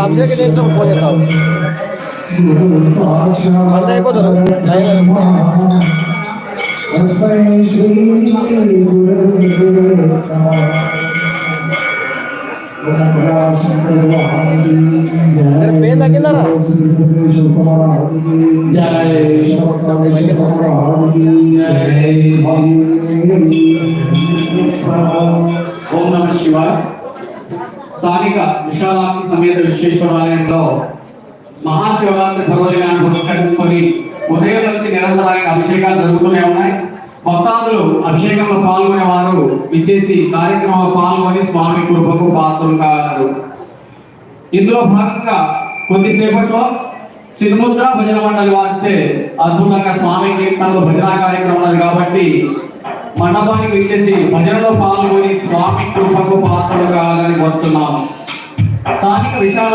అభిషేకం చేసినప్పుడు ఫోన్ చేస్తావు అంత అయిపోతారు లైన్లో పేరు తగ్గిందరా? ఓం నమ శివ స్థానిక విశాలాక్షి సమేత విశ్వేశ్వరాలయంలో మహాశివరాత్రి పర్వదినాన్ని పురస్కరించుకొని ఉదయం నుంచి నిరంతరాయంగా అభిషేకాలు జరుగుతూనే ఉన్నాయి భక్తాదులు అభిషేకంలో పాల్గొనే వారు విచ్చేసి కార్యక్రమంలో పాల్గొని స్వామి పాత్రలు కాగలరు ఇందులో భాగంగా కొద్దిసేపట్లో చిరుముద్ర భజన మండలి వారిచే అద్భుతంగా స్వామి కీర్తనలు భజన కార్యక్రమం ఉన్నది కాబట్టి మండపానికి విచ్చేసి భజనలో పాల్గొని స్వామి కృపకు పాత్రలు కావాలని కోరుతున్నాము స్థానిక విశాల